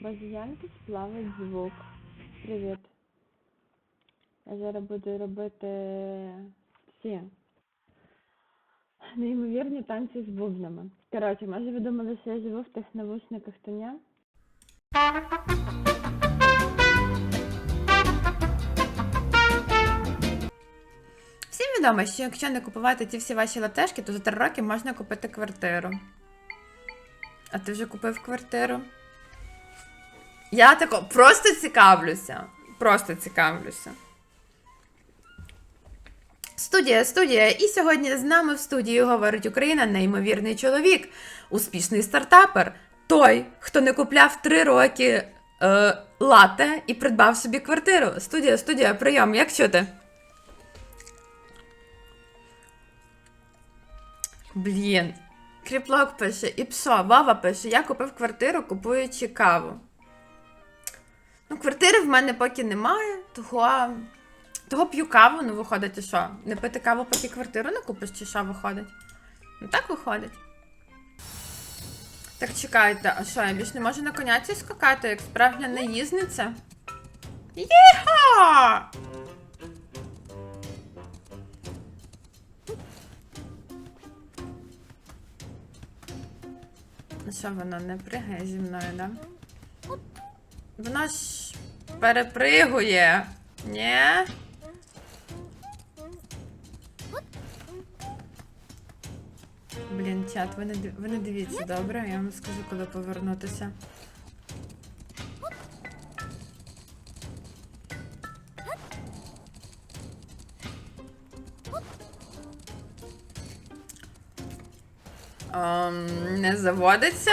Базіянки сплавить звук. Привіт. Я зараз буду робити ці неймовірні танці з бубнами. Коротше, може ви думали, що я живу в тих навушниках, то ні? Всім відомо, що якщо не купувати ті всі ваші латешки, то за 3 роки можна купити квартиру. А ти вже купив квартиру? Я тако просто цікавлюся. Просто цікавлюся. Студія, студія. І сьогодні з нами в студії говорить Україна неймовірний чоловік, успішний стартапер. Той, хто не купляв 3 роки е, лате і придбав собі квартиру. Студія, студія, прийом, як чути? Блін. Кріплок пише, і псо, Вава пише, я купив квартиру, купуючи каву. Ну, квартири в мене поки немає, того, того п'ю каву, ну виходить, і що? Не пити каву, поки квартиру не купиш, чи що виходить? Ну так виходить. Так чекайте, а що, я більш не можу на коняці скакати, як справжня наїзниця? Єха! Ну що вона не пригає зі мною, да? Вона ж перепригує. Ні? Блін, чат, ви не, ви не дивіться, добре? Я вам скажу, коли повернутися. Ем, не заводиться.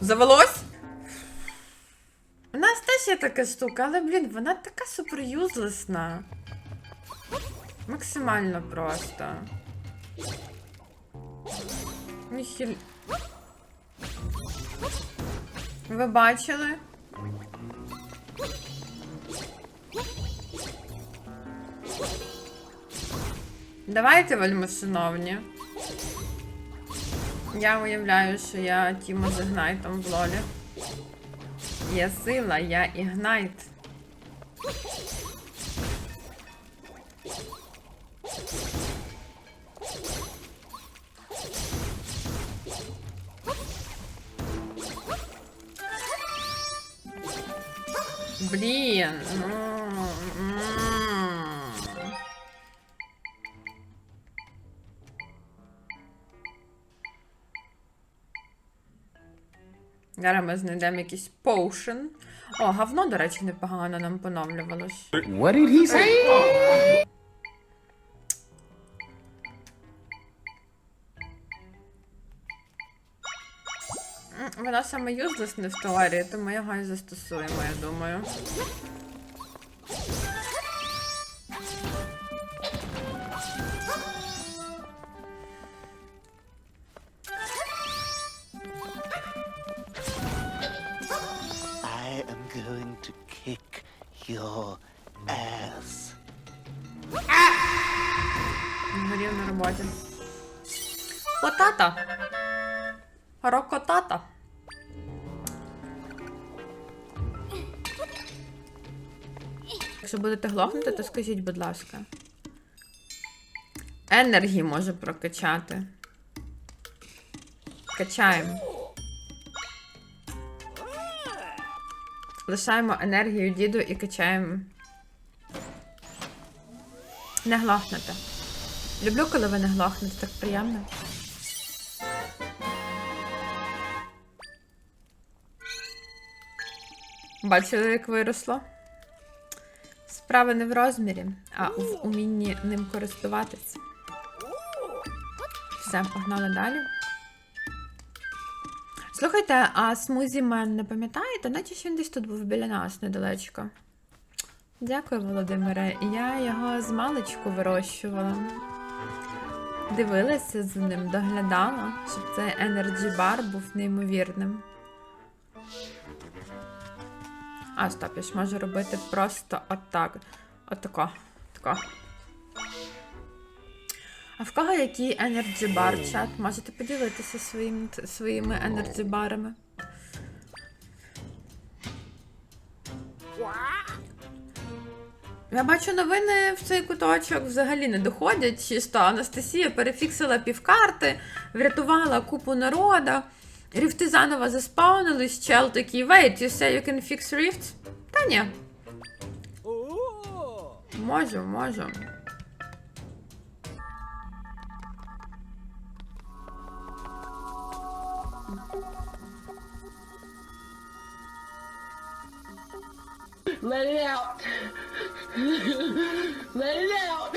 Завелось? Є така штука, але, блін, вона така супер юзлесна. Максимально просто. Міхіль. Ви бачили? Давайте, вельмишановні. Я уявляю, що я Тімо з Ігнайтом в лолі. Є сила, я Ігнайт. Зараз ми знайдемо якийсь поушен. О, говно, до речі, непогано нам поновлювалось. What did he say? Вона саме саме юзлесне в товарі, тому його і застосуємо, я думаю. Якщо глохнути, то скажіть, будь ласка. Енергії може прокачати. Качаємо. Лишаємо енергію діду і качаємо. Не глохнете. Люблю, коли ви не глохнете, так приємно. Бачили, як виросло? Справа не в розмірі, а в умінні ним користуватися. Все, погнали далі. Слухайте, а смузі мен не пам'ятаєте? Наче він десь тут був біля нас недалечко. Дякую, Володимире. Я його з маличку вирощувала. Дивилася за ним, доглядала, щоб цей Energy Bar був неймовірним. А, стоп, я ж можу робити просто отак. Отако. Тако. А в кого який Energy Bar чат? Можете поділитися своїм, своїми Energy барами? Я бачу, новини в цей куточок взагалі не доходять. Чисто Анастасія перефіксила півкарти, врятувала купу народа. Ріфти заново заспаунились, чел такий, wait, you say you can fix rifts? Та ні. Можу, можу. Let it out. Let it out.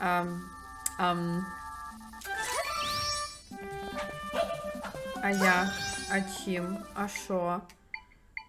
Ам, ам. А як? А чим? А що?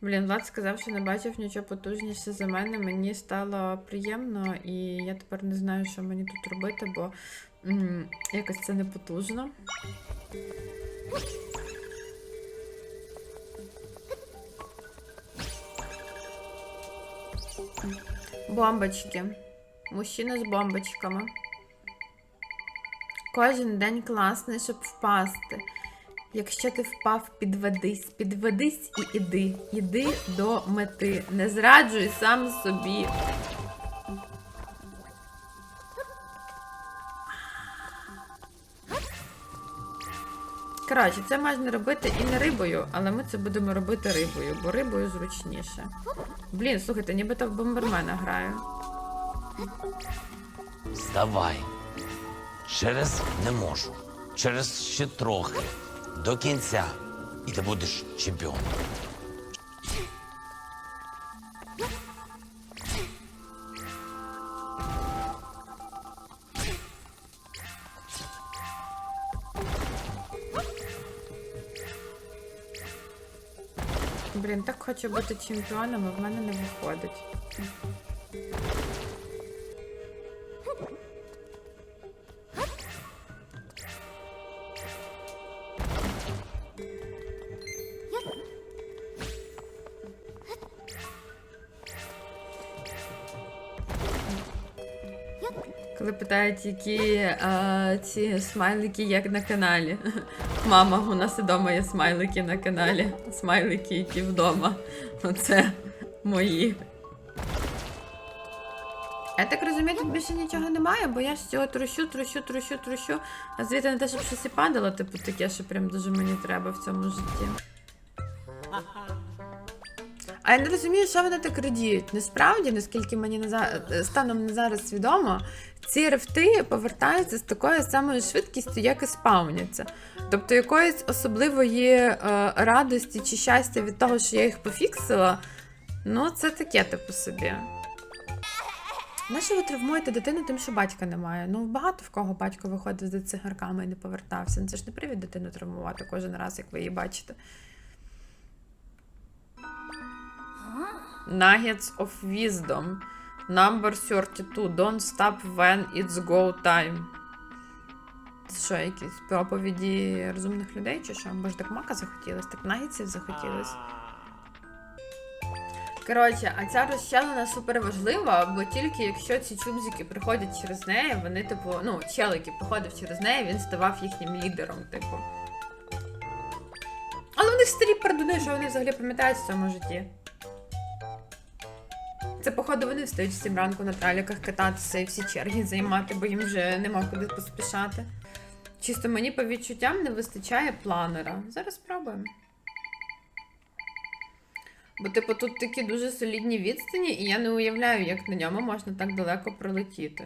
Блін, Влад сказав, що не бачив нічого потужніше за мене. Мені стало приємно, і я тепер не знаю, що мені тут робити, бо м, якось це не потужно. Бомбочки. Мужчина з бомбочками. Кожен день класний, щоб впасти. Якщо ти впав, підведись, підведись і іди. Іди до мети. Не зраджуй сам собі. Коротше, це можна робити і не рибою, але ми це будемо робити рибою, бо рибою зручніше. Блін, слухайте, нібито в бомбермена граю. Здавай. Через не можу. Через ще трохи. До кінця. І ти будеш чемпіоном. Блін, так хочу бути чемпіоном, а в мене не виходить. Коли питають, які а, ці смайлики як на каналі. Мама, у нас і вдома є смайлики на каналі. Смайлики, які вдома. Оце мої. Я так розумію, тут більше нічого немає, бо я ж цього трущу, трущу, трущу, трущу. А звідти не те, щоб щось і падало, типу таке, що прям дуже мені треба в цьому житті. А я не розумію, що вони так радіють. Насправді, наскільки мені на за- станом на зараз відомо, ці рифти повертаються з такою самою швидкістю, як і спауняться. Тобто якоїсь особливої е, радості чи щастя від того, що я їх пофіксила, ну це таке типу собі. Нащо ви травмуєте дитину тим, що батька немає? Ну, багато в кого батько виходив з цигарками і не повертався. Ну, Це ж не привід дитину травмувати кожен раз, як ви її бачите. Nuggets of Wisdom. Number 32. Don't stop when it's go time. Це що, якісь проповіді розумних людей, чи що? Бо ж так мака захотілось, так нагідців захотілось. Коротше, а ця розчалена супер важлива, бо тільки якщо ці чубзики приходять через неї, вони, типу, ну, чел, який приходив через неї, він ставав їхнім лідером, типу. Але вони старі пердуни, що вони взагалі пам'ятають в цьому житті. Це, походу, вони встають в 7 ранку на траліках кататися і всі черги займати, бо їм вже нема куди поспішати. Чисто мені по відчуттям не вистачає планера. Зараз спробуємо. Бо, типу, тут такі дуже солідні відстані, і я не уявляю, як на ньому можна так далеко пролетіти.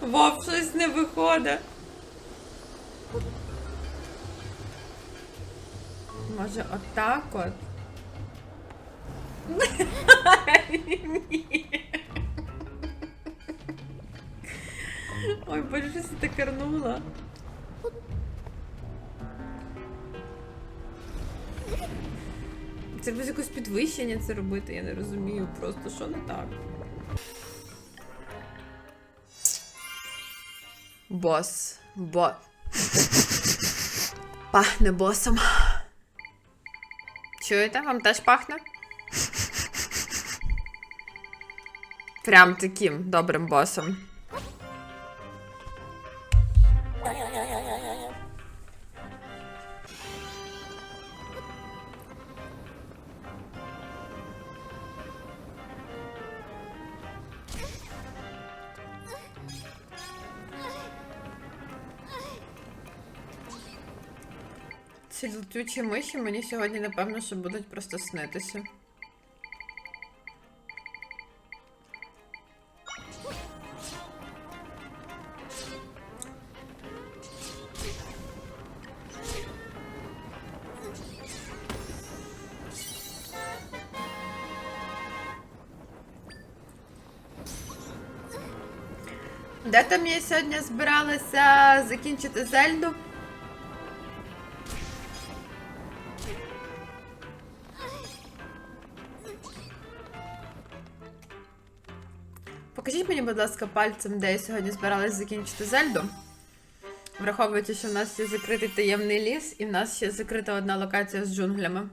Вов, щось не виходить. Може, отак от? Ні. Ой, боже, щось я так Це без якогось підвищення це робити, я не розумію просто, що не так. Бос. Бо. Пахне босом. Чуєте? Вам теж пахне? Прям таким добрим босом. Летючі миші мені сьогодні, напевно, що будуть просто снитися. Де там я сьогодні збиралася закінчити Зельду? Будь ласка, пальцем, де я сьогодні збиралась закінчити Зельду. Враховуючи, що в нас є закритий таємний ліс, і в нас ще закрита одна локація з джунглями.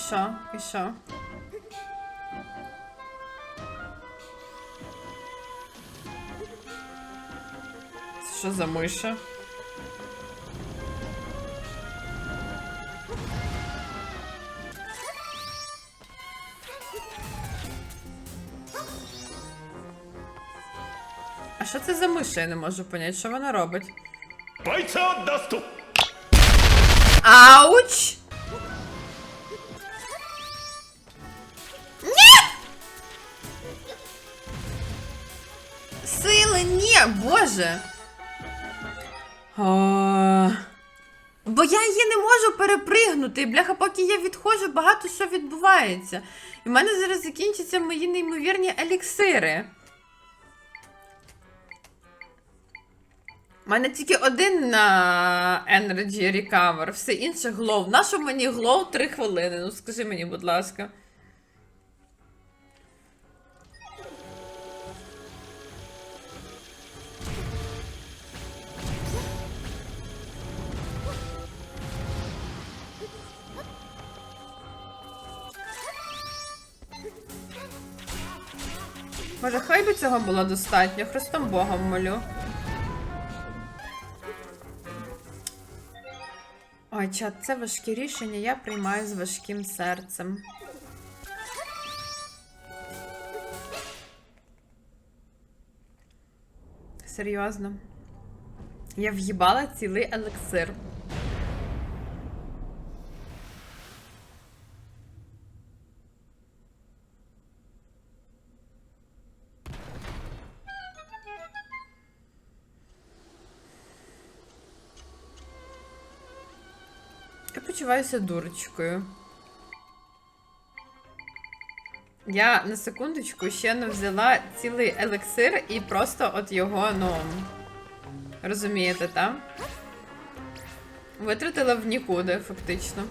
І що? І що? Це що за миша? А що це за миша? Я не можу поняти, що вона робить. Бойця дасту! Ауч! Боже. А... Бо я її не можу перепригнути. Бляха, поки я відходжу, багато що відбувається. І в мене зараз закінчаться мої неймовірні еліксири. У мене тільки один на Energy Recover, все інше глоу. Нащо мені глоу 3 хвилини? Ну скажи мені, будь ласка. Може, хай би цього було достатньо, Христом Богом молю. Ой, чат, це важкі рішення, я приймаю з важким серцем. Серйозно. Я в'їбала цілий елексир. Я почуваюся дурочкою. Я на секундочку ще не взяла цілий елексир і просто от його, ну. Розумієте, так? Витратила в нікуди, фактично.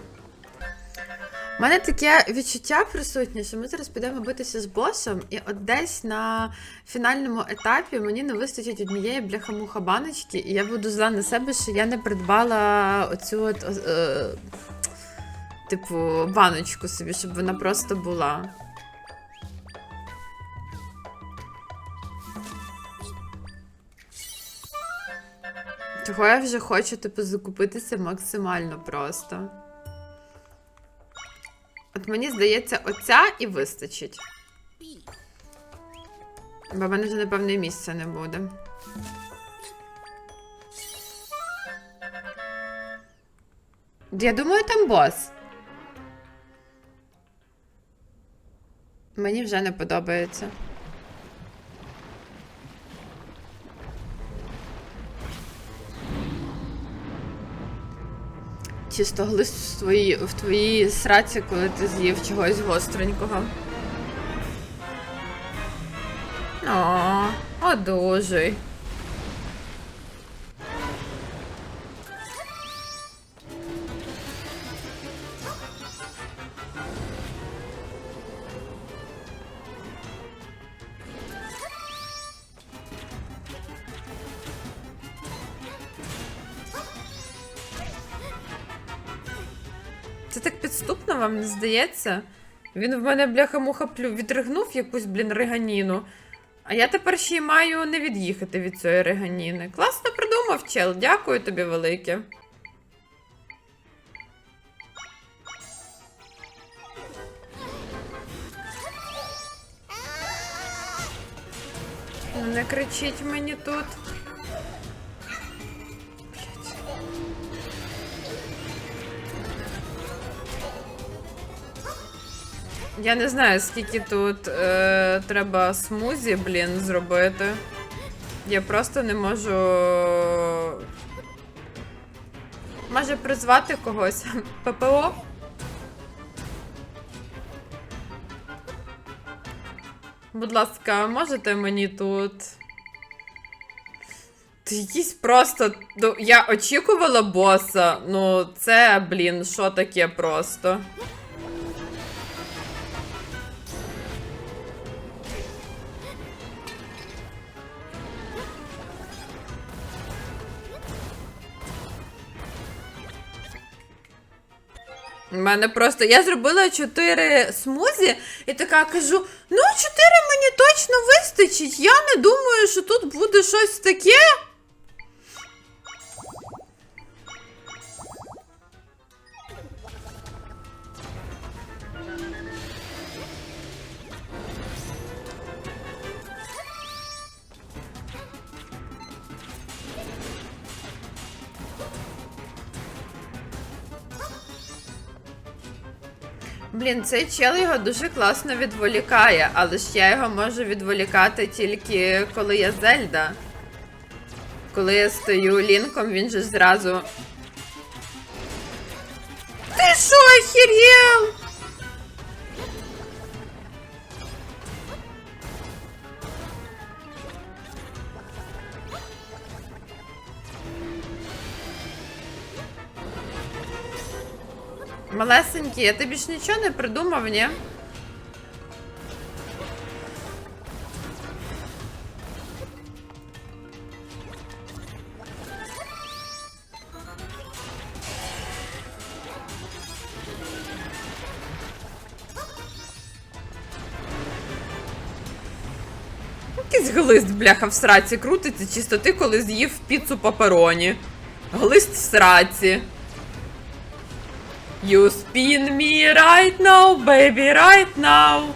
У мене таке відчуття присутнє, що ми зараз підемо битися з босом, і от десь на фінальному етапі мені не вистачить однієї бляхамуха баночки, і я буду зла на себе, що я не придбала оцю от, о, о, типу баночку собі, щоб вона просто була. Чого я вже хочу типу, закупитися максимально просто. От мені здається, оця і вистачить. Бо в мене вже, напевне, місця не буде. Я думаю, там бос. Мені вже не подобається. Чисто стогли в твоїй, в твоїй сраці, коли ти з'їв чогось гостренького. О, одужуй. Це так підступно, вам не здається? Він в мене бляха-муха відригнув якусь, блін, реганіну. А я тепер ще й маю не від'їхати від цієї реганіни. Класно придумав, чел. Дякую тобі велике. Не кричіть мені тут. Я не знаю, скільки тут е, треба смузі, блін, зробити. Я просто не можу. Може призвати когось. ППО? Будь ласка, можете мені тут. Ти якийсь просто. Ну, я очікувала боса. Ну, це, блін, що таке просто. У мене просто. Я зробила 4 смузі і така кажу: ну, 4 мені точно вистачить. Я не думаю, що тут буде щось таке. Блін, цей чел його дуже класно відволікає, але ж я його можу відволікати тільки коли я Зельда. Коли я стою лінком, він же зразу. Ти що, охерєл? Малесенький, я тобі ж нічого не придумав, ні? Якийсь глист, бляха, в сраці крутиться, чисто ти коли з'їв піцу папероні. Глист в сраці. You spin me right now, baby, right now.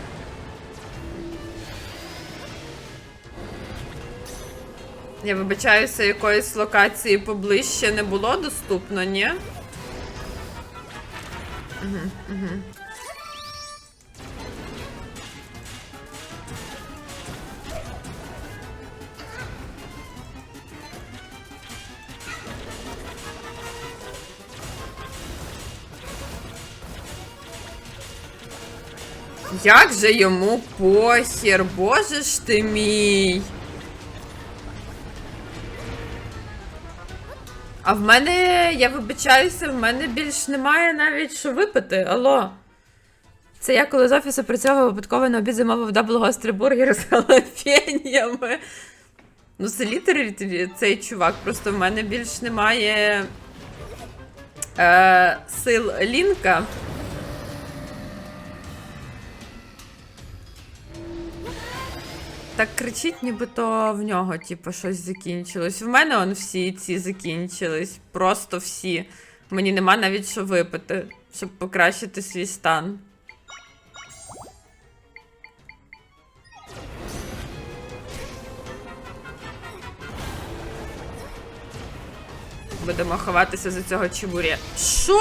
Я вибачаюся, якоїсь локації поближче не було доступно, ні? Як же йому похер, боже ж ти мій. А в мене, я вибачаюся, в мене більш немає навіть що випити. Алло. Це я коли з офісу працював випадково на обід замовив дабл гострий бургер з халафенями. Ну, це літері цей чувак, просто в мене більш немає е, сил лінка. Так кричить, нібито в нього, типу, щось закінчилось. В мене он всі ці закінчились. Просто всі. Мені нема навіть що випити, щоб покращити свій стан. Будемо ховатися за цього чебуря. Що?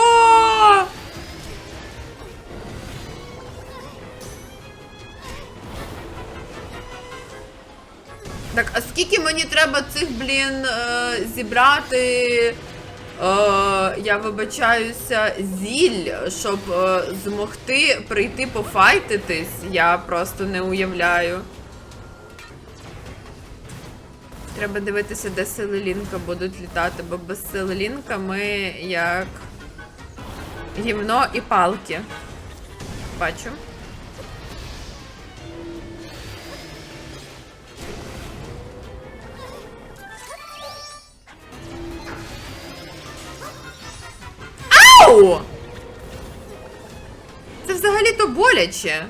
Так, а скільки мені треба цих, блін, е, зібрати? Е, я вибачаюся, зіль, щоб е, змогти прийти пофайтитись, я просто не уявляю. Треба дивитися, де сили Лінка будуть літати, бо без сили Лінка ми як гімно і палки. Бачу. Ау! Це взагалі-то боляче.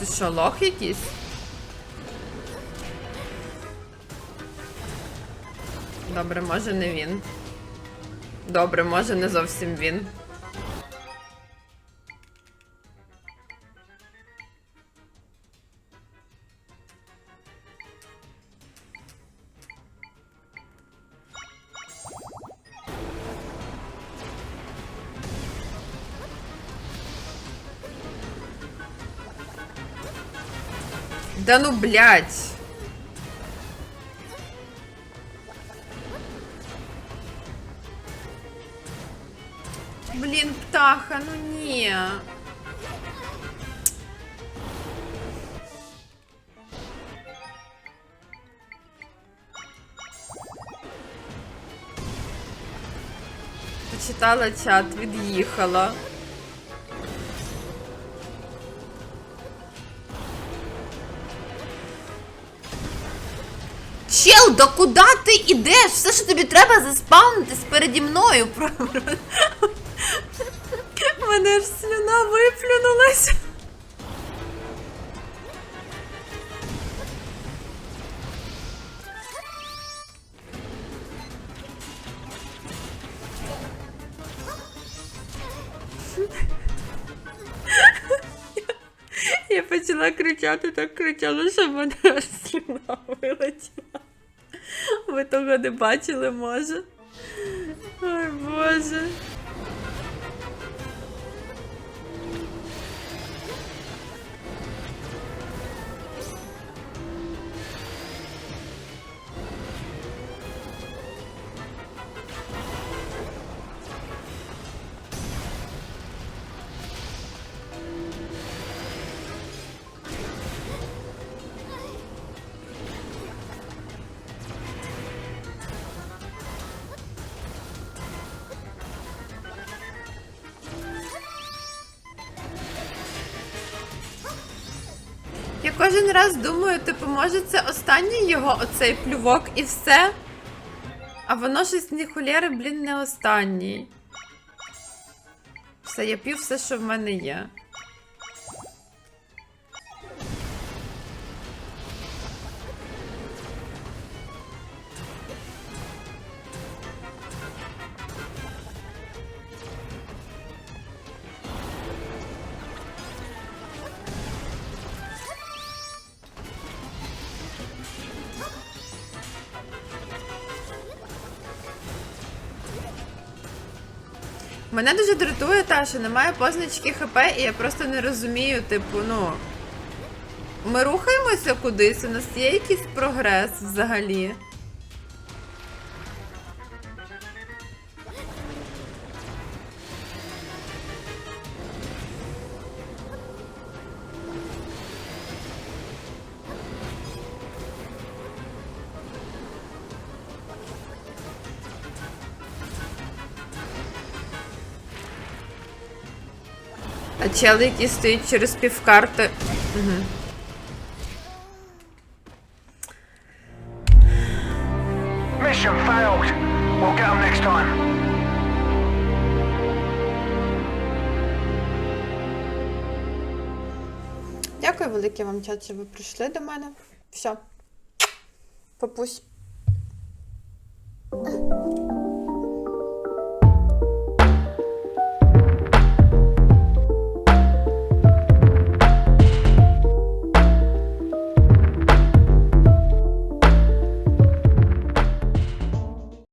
Ти що, лох якийсь? Добре, може не він. Добре, може не зовсім він. Да ну блядь. Блін, птаха, ну ні. Почитала чат, від'їхала. Чел, да куди ти ідеш? Все, що тобі треба, заспавнитись переді мною. Мене ж слюна виплюнулась. Почала кричати, так кричала, що мене слюна вилетіла. Ви того не бачили, може? Ой, Боже. Кожен раз думаю, типу, може це останній його оцей плювок і все. А воно щось не холєри, блін, не останній. Все, я п'ю все, що в мене є. Мене дуже дратує та, що немає позначки ХП, і я просто не розумію, типу, ну. Ми рухаємося кудись, у нас є якийсь прогрес взагалі. А чел, який стоїть через півкарти. Угу. Mission failed. We'll get 'em next time. Дякую велике вам, чат, що ви прийшли до мене. Все. Папусь.